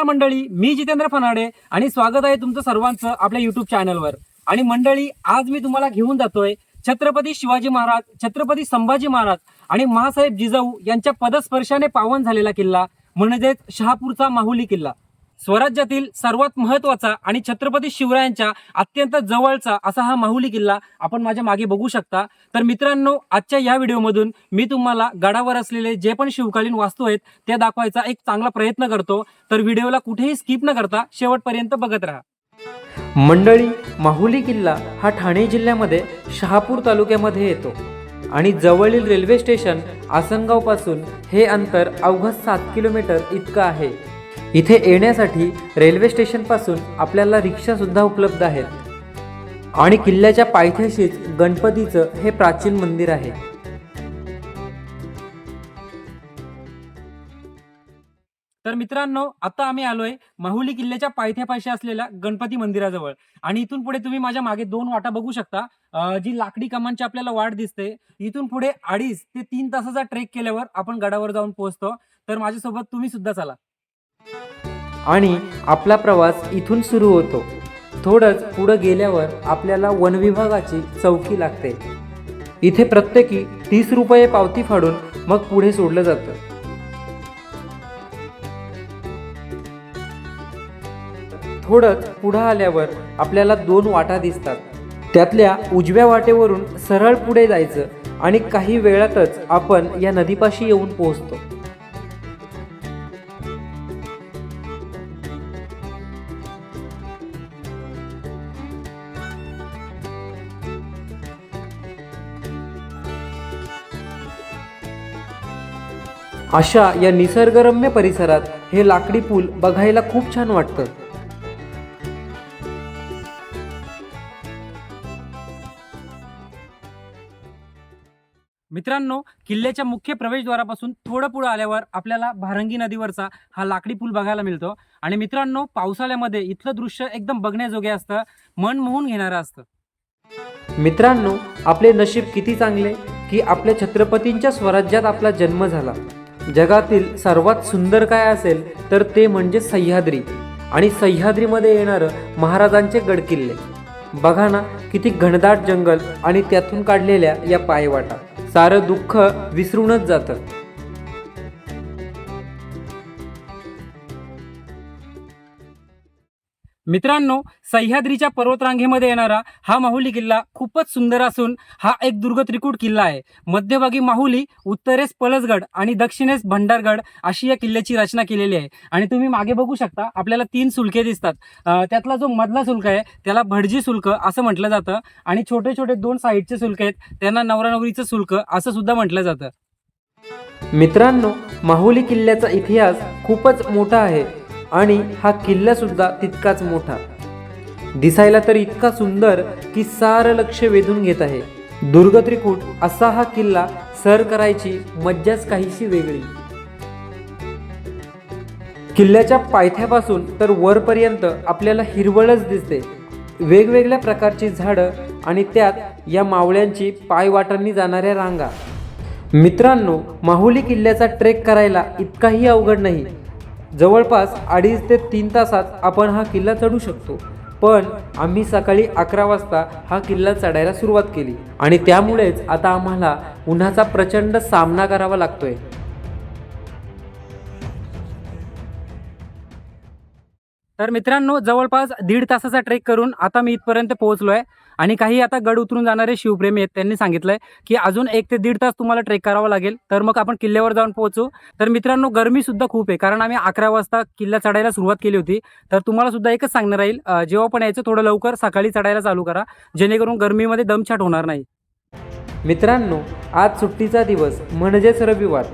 नमस्कार मंडळी मी जितेंद्र फनाडे आणि स्वागत आहे तुमचं सर्वांचं आपल्या युट्यूब चॅनलवर आणि मंडळी आज मी तुम्हाला घेऊन जातोय छत्रपती शिवाजी महाराज छत्रपती संभाजी महाराज आणि महासाहेब जिजाऊ यांच्या पदस्पर्शाने पावन झालेला किल्ला म्हणजेच शहापूरचा माहुली किल्ला. स्वराज्यातील सर्वात महत्त्वाचा आणि छत्रपती शिवरायांच्या अत्यंत जवळचा असा हा माहुली किल्ला आपण माझ्या मागे बघू शकता. तर मित्रांनो आजच्या या व्हिडिओमधून मी तुम्हाला गडावर असलेले जे पण शिवकालीन वास्तू आहेत त्या दाखवायचा एक चांगला प्रयत्न करतो. तर व्हिडिओला कुठेही स्किप न करता शेवटपर्यंत बघत राहा. मंडळी माहुली किल्ला हा ठाणे जिल्ह्यामध्ये शहापूर तालुक्यामध्ये येतो आणि जवळील रेल्वे स्टेशन आसनगावपासून हे अंतर अवघं सात किलोमीटर इतकं आहे. इथे येण्यासाठी रेल्वे स्टेशनपासून आपल्याला रिक्षासुद्धा उपलब्ध आहेत. आणि किल्ल्याच्या पायथ्याशीच गणपतीचं हे प्राचीन मंदिर आहे. तर मित्रांनो आता आम्ही आलोय माहुली किल्ल्याच्या पायथ्यापाशी असलेल्या गणपती मंदिराजवळ. आणि इथून पुढे तुम्ही माझ्या मागे दोन वाटा बघू शकता. जी लाकडी कमांची आपल्याला वाट दिसते इथून पुढे अडीच ते तीन तासाचा ट्रेक केल्यावर आपण गडावर जाऊन पोहोचतो. तर माझ्यासोबत तुम्ही सुद्धा चला. आणि आपला प्रवास इथून सुरू होतो. थोडंच पुढं गेल्यावर आपल्याला वनविभागाची चौकी लागते. इथे प्रत्येकी तीस रुपये पावती फाडून मग पुढे सोडलं जातं. थोडंच पुढं आल्यावर आपल्याला दोन वाटा दिसतात. त्यातल्या उजव्या वाटेवरून सरळ पुढे जायचं आणि काही वेळातच आपण या नदीपाशी येऊन पोहोचतो. अशा या निसर्गरम्य परिसरात हे लाकडी पूल बघायला खूप छान वाटतं. मित्रांनो किल्ल्याच्या मुख्य प्रवेशद्वारापासून थोडं पुढे आल्यावर आपल्याला भारंगी नदीवरचा हा लाकडी पूल बघायला मिळतो. आणि मित्रांनो पावसाळ्यामध्ये इथलं दृश्य एकदम बघण्याजोगे असतं मन मोहून घेणारं असतं. मित्रांनो आपले नशीब किती चांगले की आपल्या छत्रपतींच्या स्वराज्यात आपला जन्म झाला. जगातील सर्वात सुंदर काय असेल तर ते म्हणजे सह्याद्री. आणि सह्याद्रीमध्ये येणारं महाराजांचे गडकिल्ले. बघा ना किती घनदाट जंगल आणि त्यातून काढलेल्या या पायवाटा. सारं दुःख विसरूनच जातं. मित्रांनो सह्याद्रीच्या पर्वतरांगेमध्ये येणारा हा माहुली किल्ला खूपच सुंदर असून हा एक दुर्ग त्रिकूट किल्ला आहे. मध्यभागी माहुली उत्तरेस पलसगड आणि दक्षिणेस भंडारगड अशी या किल्ल्याची रचना केलेली आहे. आणि तुम्ही मागे बघू शकता आपल्याला तीन सुलके दिसतात. त्यातला जो मधला शुल्क आहे त्याला भटजी शुल्क असं म्हटलं जातं. आणि छोटे छोटे दोन साईडचे शुल्क आहेत त्यांना नवरा नवरीचं शुल्क असं सुद्धा म्हटलं जातं. मित्रांनो माहुली किल्ल्याचा इतिहास खूपच मोठा आहे. आणि हा किल्ला सुद्धा तितकाच मोठा. दिसायला तर इतका सुंदर की सारं लक्ष वेधून घेत आहे. दुर्ग त्रिकूट असा हा किल्ला सर करायची मज्जाच काहीशी वेगळी. किल्ल्याच्या पायथ्यापासून तर वरपर्यंत आपल्याला हिरवळच दिसते. वेगवेगळ्या प्रकारची झाडं आणि त्यात या मावळ्यांची पायवाटांनी जाणाऱ्या रांगा. मित्रांनो माहुली किल्ल्याचा ट्रेक करायला इतकाही अवघड नाही. जवळपास अडीच ते तीन तासात आपण हा किल्ला चढू शकतो. पण आम्ही सकाळी अकरा वाजता हा किल्ला चढायला सुरुवात केली आणि त्यामुळेच आता आम्हाला उन्हाचा प्रचंड सामना करावा लागतोय. तर मित्रांनो जवळपास दीड तासाचा ट्रेक करून आता मी इथपर्यंत पोहोचलो आहे आणि काही आता गड उतरून जाणारे शिवप्रेमी आहेत त्यांनी सांगितलंय की अजून एक ते दीड तास तुम्हाला ट्रेक करावा लागेल. तर मग आपण किल्ल्यावर जाऊन पोहोचू. तर मित्रांनो गरमी सुद्धा खूप आहे कारण आम्ही अकरा वाजता किल्ला चढायला सुरुवात केली होती. तर तुम्हाला सुद्धा एकच सांगणार राहील जेव्हा पण यायचं थोडं लवकर सकाळी चढायला चालू करा. जेणेकरून गरमीमध्ये दमछाट होणार नाही. मित्रांनो आज सुट्टीचा दिवस म्हणजेच रविवार.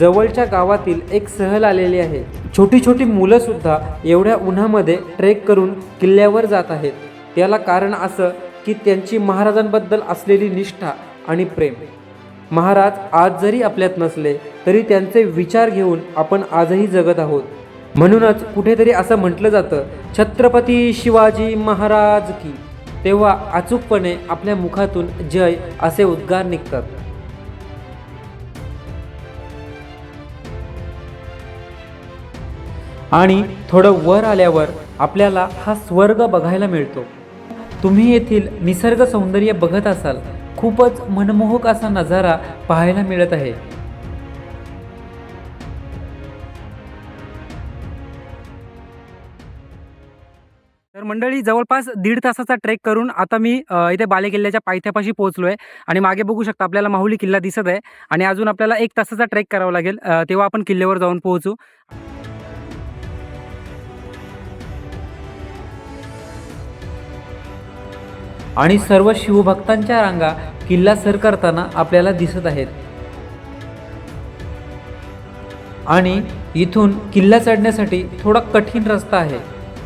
जवळच्या गावातील एक सहल आलेली आहे. छोटी छोटी मुलं सुद्धा एवढ्या उन्हामध्ये ट्रेक करून किल्ल्यावर जात आहेत. त्याला कारण असं की त्यांची महाराजांबद्दल असलेली निष्ठा आणि प्रेम. महाराज आज जरी आपल्यात नसले तरी त्यांचे विचार घेऊन आपण आजही जगत आहोत. म्हणूनच कुठेतरी असं म्हटलं जातं छत्रपती शिवाजी महाराज की. तेव्हा अचूकपणे आपल्या मुखातून जय असे उद्गार निघतात. आणि थोडं वर आल्यावर आपल्याला हा स्वर्ग बघायला मिळतो. तुम्ही येथील निसर्ग सौंदर्य बघत असाल खूपच मनमोहक असा नजारा पाहायला मिळत आहे. तर मंडळी जवळपास दीड तासाचा ट्रेक करून आता मी इथे बाले किल्ल्याच्या पायथ्यापाशी पोहोचलो आहे आणि मागे बघू शकता आपल्याला माहुली किल्ला दिसत आहे आणि अजून आपल्याला एक तासाचा ट्रेक करावा लागेल तेव्हा आपण किल्ल्यावर जाऊन पोहोचू. आणि सर्व शिवभक्तांच्या रांगा किल्ला सर करताना आपल्याला दिसत आहेत. आणि इथून किल्ला चढण्यासाठी थोडा कठीण रस्ता आहे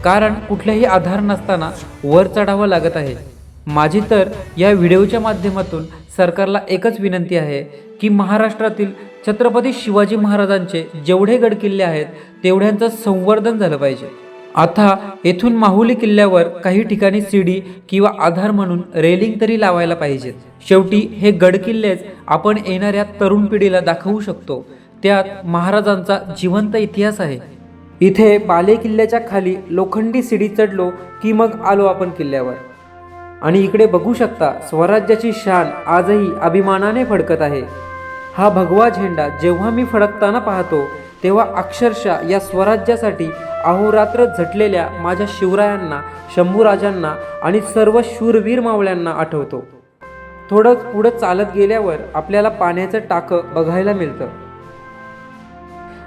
कारण कुठलाही आधार नसताना वर चढावं लागत आहे. माझी तर या व्हिडिओच्या माध्यमातून सरकारला एकच विनंती आहे की महाराष्ट्रातील छत्रपती शिवाजी महाराजांचे जेवढे गडकिल्ले आहेत तेवढ्यांचं संवर्धन झालं पाहिजे. आता येथून माहुली किल्ल्यावर काही ठिकाणी सीडी किंवा आधार म्हणून रेलिंग तरी लावायला पाहिजेत. शेवटी हे गडकिल्लेच आपण येणाऱ्या तरुण पिढीला दाखवू शकतो. त्यात महाराजांचा जिवंत इतिहास आहे. इथे बाले किल्ल्याच्या खाली लोखंडी सीडी चढलो की मग आलो आपण किल्ल्यावर. आणि इकडे बघू शकता स्वराज्याची शान आजही अभिमानाने फडकत आहे. हा भगवा झेंडा जेव्हा मी फडकताना पाहतो तेव्हा अक्षरशः या स्वराज्यासाठी अहोरात्र झटलेल्या माझ्या शिवरायांना शंभूराजांना आणि सर्व शूरवीर मावळ्यांना आठवतो. थोडं पुढं चालत गेल्यावर आपल्याला पाण्याचं टाकं बघायला मिळतं.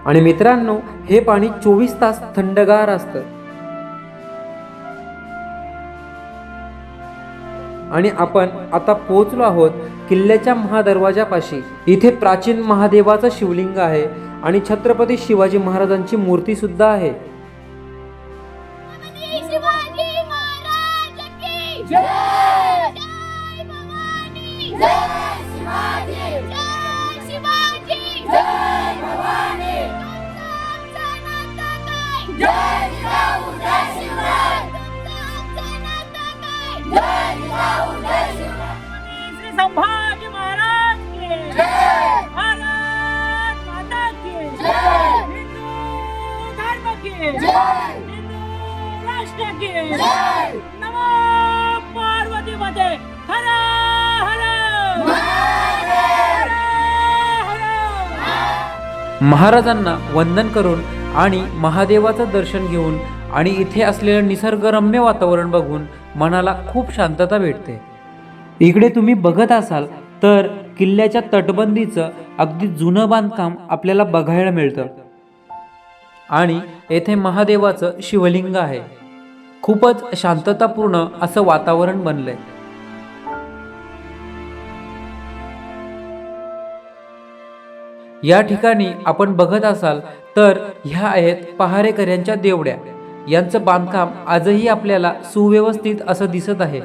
आणि मित्रांनो हे पाणी चोवीस तास थंडगार असतं. आणि आपण आता पोहोचलो आहोत किल्ल्याच्या महादरवाजापाशी. इथे प्राचीन महादेवाचं शिवलिंग आहे. आणि छत्रपती शिवाजी महाराजांची मूर्ती सुद्धा आहे. छत्रपती शिवाजी महाराजांना वंदन करून आणि महादेवाचं दर्शन घेऊन आणि इथे असलेलं निसर्गरम्य वातावरण बघून मनाला खूप शांतता भेटते. इकडे तुम्ही बघत असाल तर किल्ल्याच्या तटबंदीचं अगदी जुनं बांधकाम आपल्याला बघायला मिळतं. आणि येथे महादेवाचं शिवलिंग आहे. खूपच शांततापूर्ण असं वातावरण बनलंय. या ठिकाणी आपण बघत असाल तर ह्या आहेत पहारेकऱ्यांच्या देवड्या. यांचं बांधकाम आजही आपल्याला सुव्यवस्थित असं दिसत आहे.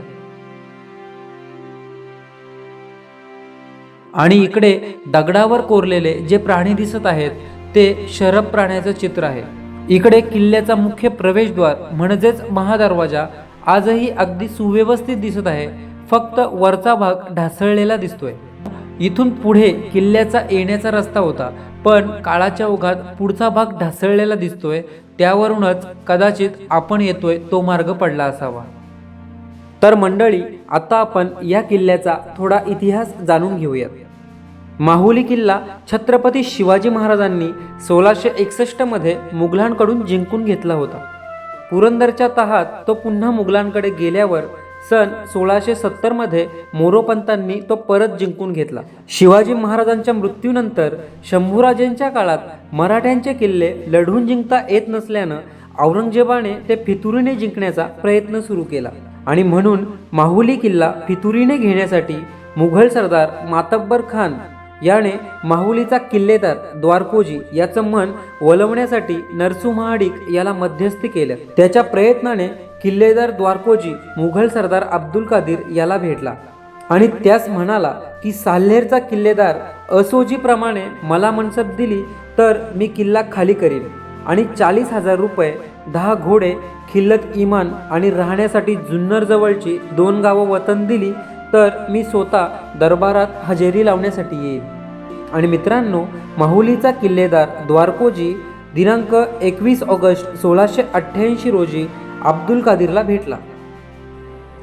आणि इकडे दगडावर कोरलेले जे प्राणी दिसत आहेत ते शरब प्राण्याचं चित्र आहे. इकडे किल्ल्याचा मुख्य प्रवेशद्वार म्हणजेच महादरवाजा आजही अगदी सुव्यवस्थित दिसत आहे. फक्त वरचा भाग ढासळलेला दिसतोय. इथून पुढे किल्ल्याचा येण्याचा रस्ता होता. पण काळाच्या ओघात पुढचा भाग ढासळलेला दिसतोय. त्यावरूनच कदाचित आपण येतोय तो मार्ग पडला असावा. तर मंडळी आता आपण या किल्ल्याचा थोडा इतिहास जाणून घेऊयात. माहुली किल्ला छत्रपती शिवाजी महाराजांनी सोळाशे एकसष्टमध्ये मुघलांकडून जिंकून घेतला होता. पुरंदरच्या तहात तो पुन्हा मुघलांकडे गेल्यावर सन सोळाशे सत्तरमध्ये मोरोपंतांनी तो परत जिंकून घेतला. शिवाजी महाराजांच्या मृत्यूनंतर शंभूराजेंच्या काळात मराठ्यांचे किल्ले लढून जिंकता येत नसल्यानं औरंगजेबाने ते फितुरीने जिंकण्याचा प्रयत्न सुरू केला. आणि म्हणून माहुली किल्ला फितुरीने घेण्यासाठी मुघल सरदार मातब्बर खान याने माहुलीचा किल्लेदार द्वारकोजी याचं मन वलवण्यासाठी नरसुमहाडिक याला मध्यस्थी केलं. त्याच्या प्रयत्नाने किल्लेदार द्वारकोजी मुघल सरदार अब्दुल कादिर याला भेटला. आणि त्यास म्हणाला की साल्हेरचा किल्लेदार असोजीप्रमाणे मला मनसब दिली तर मी किल्ला खाली करीन आणि चाळीस हजार रुपये दहा घोडे खिल्लत इमान आणि राहण्यासाठी जुन्नरजवळची दोन गावं वतन दिली तर मी स्वतः दरबारात हजेरी लावण्यासाठी येईन. आणि मित्रांनो माहुलीचा किल्लेदार द्वारकोजी दिनांक एकवीस ऑगस्ट सोळाशे अठ्ठ्याऐंशी रोजी अब्दुल कादिरला भेटला.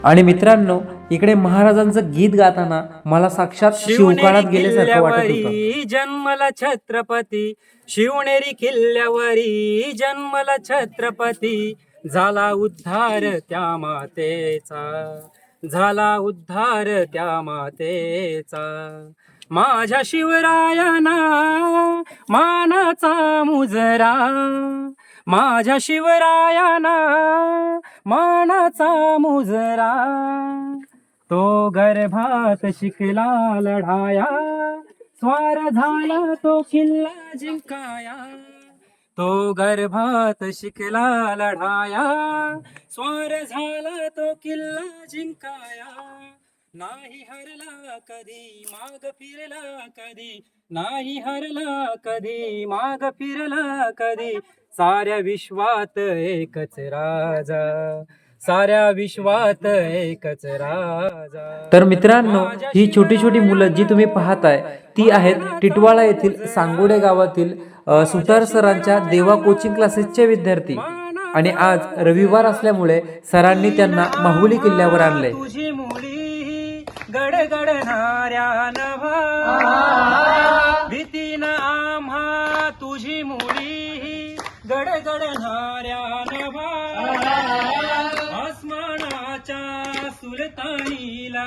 आणि मित्रांनो इकडे महाराजांचं गीत गाताना मला साक्षात शिवकाळात गेल्यासारखं वाटत होतं. किल्ल्यावरी जन्मला छत्रपती. शिवनेरी किल्ल्यावरी जन्मला छत्रपती. झाला उद्धार त्या मातेचा. झाला उद्धार त्या मातेचा. माझ्या शिवरायाना मानाचा मुजरा. माझ्या शिवरायाना मानाचा मुजरा. तो गर्भात शिकला लढाया स्वार झाला तो किल्ला जिंकाया. तो गर्भात शिकला लढाया स्वार झाला तो किल्ला जिंकाया. नाही हरला कधी माग फिरला कधी नाही हरला कधी माग फिरला कधी साऱ्या विश्वात एकच राजा साऱ्या विश्वात एकच राजा. तर मित्रांनो ही छोटी छोटी मुलं जी तुम्ही पाहताय ती आहेत टिटवाळा येथील सांगोडे गावातील सुतार सरांच्या देवा कोचिंग क्लासेसचे विद्यार्थी. आणि आज रविवार असल्यामुळे सरांनी त्यांना माहुली किल्ल्यावर आणले गडगडणाऱ्या नभा मुली गडगडणाऱ्या नभा आसमानाच्या सुलतानीला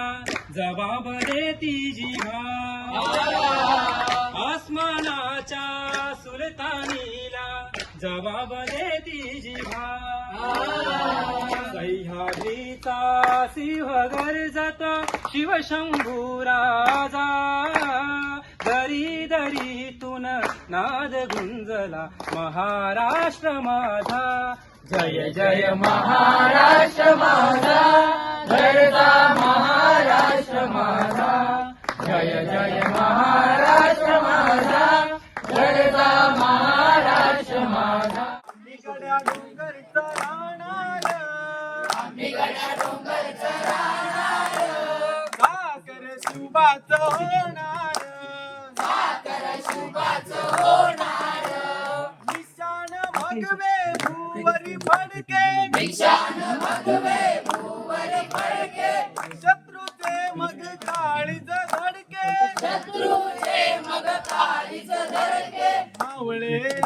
जबाब देती जिव्हा आसमानाच्या सुलतानीला जबाब देती जिव्हा सह्याद्रीचा सिंह गर्जत शिवशंभू राजा दरी दरीतून नाद गुंजला महाराष्ट्र माझा. जय जय महाराष्ट्र माझा. घरचा महाराष्ट्र माझा. जय जय महाराष्ट्र माझा. घरचा महाराष्ट्र माझा. साखर शुभाचं होणार साखर शुभाचं होणार. निशान भगवे भूवरी फडके. निशान भगवे भूवरी फडके. शत्रूचे मग काळीज धडके. शत्रूचे मग काळीज धडके. मावळे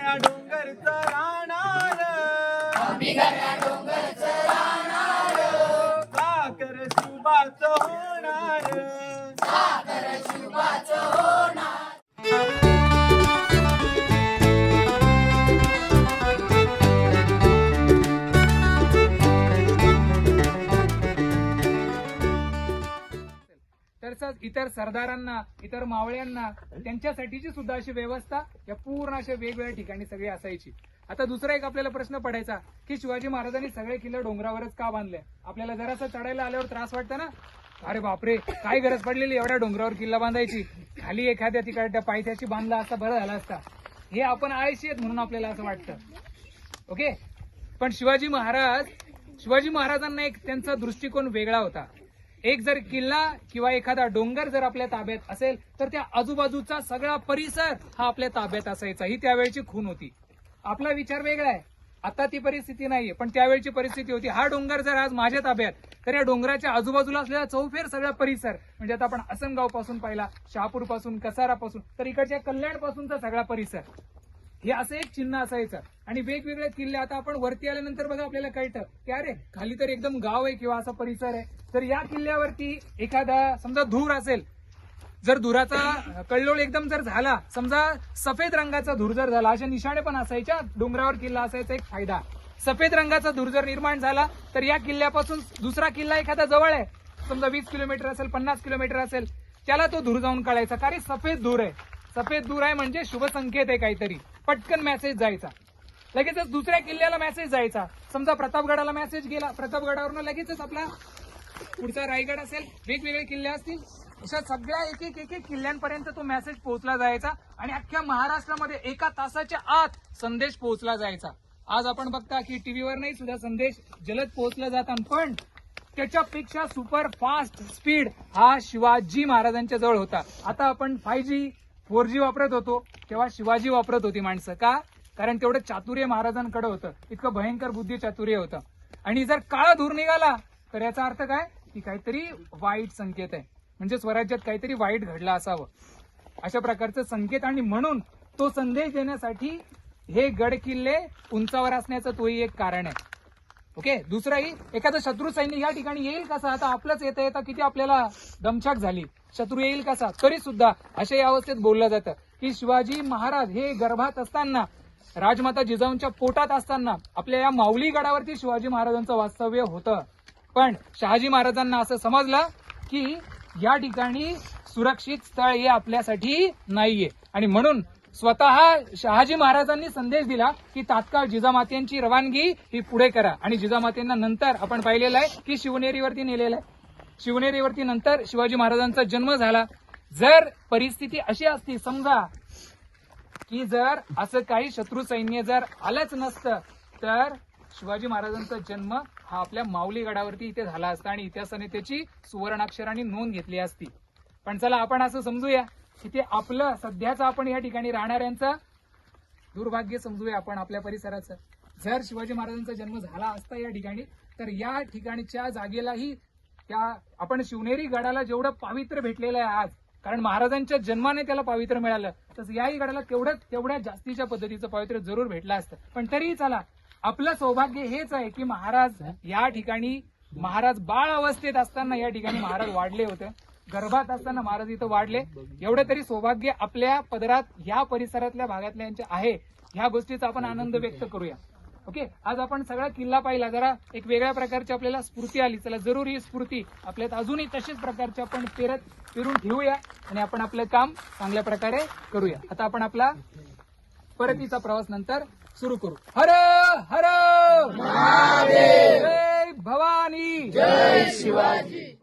गड्या डोंगरचं राहणार. आम्ही गड्या डोंगरचं राहणार. साखर शुभाचं होणार. साखर तसंच इतर सरदारांना इतर मावळ्यांना त्यांच्यासाठीची सुद्धा अशी व्यवस्था या पूर्ण अशा वेगवेगळ्या ठिकाणी सगळी असायची. आता दुसरा एक आपल्याला प्रश्न पडायचा की शिवाजी महाराजांनी सगळे किल्ले डोंगरावरच का बांधले? आपल्याला जरासं चढायला आल्यावर त्रास वाटतं ना? अरे बापरे काय गरज पडलेली एवढ्या डोंगरावर किल्ला बांधायची? खाली एखाद्या तिकडच्या पायथ्याशी बांधला असता बरं झाला असता. हे आपण आळशी आहेत म्हणून आपल्याला असं वाटतं. ओके? पण शिवाजी महाराज शिवाजी महाराजांना एक त्यांचा दृष्टिकोन वेगळा होता. एक जर किल्ला किंवा एखादा डोंगर जर आपल्या ताब्यात असेल तर त्या आजूबाजूचा सगळा परिसर हा आपल्या ताब्यात असायचा. ही त्यावेळची खून होती. आपला विचार वेगळा आहे. आता ती परिस्थिती नाहीये पण त्यावेळची परिस्थिती होती. हा डोंगर जर आज माझ्या ताब्यात तर या डोंगराच्या आजूबाजूला असलेला चौफेर सगळा परिसर म्हणजे आता आपण आसनगावपासून पाहिला शहापूरपासून कसारा पासून तर इकडच्या कल्याण पासूनचा सगळा परिसर हे असं एक चिन्ह असायचं. आणि वेगवेगळे किल्ले आता आपण वरती आल्यानंतर बघा आपल्याला कळतं की अरे खाली तर एकदम गाव आहे किंवा असा परिसर आहे. तर या किल्ल्यावरती एखादा समजा धूर असेल जर धुराचा कल्लोळ एकदम जर झाला समजा सफेद रंगाचा धूर जर झाला अशा निशाणे पण असायच्या. डोंगरावर किल्ला असायचा एक फायदा. सफेद रंगाचा धूर जर निर्माण झाला तर या किल्ल्यापासून दुसरा किल्ला एखादा जवळ आहे. समजा वीस किलोमीटर असेल पन्नास किलोमीटर असेल त्याला तो धूर जाऊन कळायचा कारण सफेद धूर आहे. सफेद दूर आहे म्हणजे शुभ संकेत आहे काहीतरी. पटकन मेसेज जायचा. लगेचच दुसऱ्या किल्ल्याला मेसेज जायचा. समजा प्रतापगडाला मेसेज गेला. प्रतापगडावरनं लगेचच आपला पुढचा रायगड असेल. वेगवेगळे किल्ले असतील. अशा सगळ्या एक एक एक एक किल्ल्यांपर्यंत तो मेसेज पोहोचला जायचा. आणि अख्ख्या महाराष्ट्रामध्ये एका तासाच्या आत संदेश पोहोचला जायचा. आज आपण बघता की टीव्हीवर नाही सुद्धा संदेश जलद पोहोचला जातात पण त्याच्यापेक्षा सुपर फास्ट स्पीड हा शिवाजी महाराजांच्या जवळ होता. आता आपण फाय जी फोर जी वापरत होतो तेव्हा शिवाजी वापरत होती माणसं. का? कारण तेवढं चातुर्य महाराजांकडे होतं. इतकं भयंकर बुद्धी चातुर्य होतं. आणि जर काळा धूर निघाला तर याचा अर्थ काय? की काहीतरी वाईट संकेत आहे. म्हणजे स्वराज्यात काहीतरी वाईट घडलं असावं. अशा प्रकारचं संकेत आणि म्हणून तो संदेश देण्यासाठी हे गड किल्ले उंचावर असण्याचं तोही एक कारण आहे. ओके दुसराही एखादं शत्रू सैन्य या ठिकाणी येईल कसा आता आपलंच येता येता किती आपल्याला दमछाक झाली. शत्रू येईल कसा तरी सुद्धा अशा या अवस्थेत बोललं जातं की शिवाजी महाराज हे गर्भात असताना राजमाता जिजाऊंच्या पोटात असताना आपल्या या माऊली गडावरती शिवाजी महाराजांचं वास्तव्य होतं. पण शहाजी महाराजांना असं समजलं की या ठिकाणी सुरक्षित स्थळ हे आपल्यासाठी नाहीये. आणि म्हणून स्वतः शहाजी महाराजांनी संदेश दिला की तात्काळ जिजामातेंची रवानगी ही पुढे करा. आणि जिजामातेंना नंतर आपण पाहिलेलं आहे की शिवनेरीवरती नेलेलं आहे. शिवनेरीवरती नंतर शिवाजी महाराजांचा जन्म झाला. जर परिस्थिती अशी असती समजा की जर असं काही शत्रू सैन्य जर आलंच नसतं तर शिवाजी महाराजांचा जन्म हा आपल्या माऊली गडावरती इथे झाला असता आणि इतिहासाने त्याची सुवर्णाक्षराने नोंद घेतली असती. पण चला आपण असं समजूया. की ते आपलं सध्याचं आपण या ठिकाणी राहणाऱ्यांचं दुर्भाग्य समजूया आपण आपल्या परिसराचं. जर शिवाजी महाराजांचा जन्म झाला असता या ठिकाणी तर या ठिकाणच्या जागेलाही त्या आपण शिवनेरी गडाला जेवढं पावित्र्य भेटलेलं आहे आज कारण महाराजांच्या जन्माने त्याला पावित्र्य मिळालं तसं याही गडाला तेवढं तेवढ्या जास्तीच्या पद्धतीचं पावित्र्य जरूर भेटलं असतं. पण तरीही चला आपलं सौभाग्य हेच आहे की महाराज या ठिकाणी महाराज बाळ अवस्थेत असताना या ठिकाणी महाराज वाढले होते. गर्भात असताना महाराज इथं वाढले. एवढं तरी सौभाग्य आपल्या पदरात या परिसरातल्या भागातल्यांचे आहे. ह्या गोष्टीचा आपण आनंद व्यक्त करूया. ओके? आज आपण सगळा किल्ला पाहिला. जरा एक वेगळ्या प्रकारची आपल्याला स्फूर्ती आली. चला जरूर ही स्फूर्ती. आपल्यात अजूनही तशीच प्रकारची आपण पेरत फिरून ठेवूया आणि आपण आपलं काम चांगल्या प्रकारे करूया. आता आपण आपला परतीचा प्रवास नंतर सुरू करू. हर हर! भवानी! जय शिवाजी!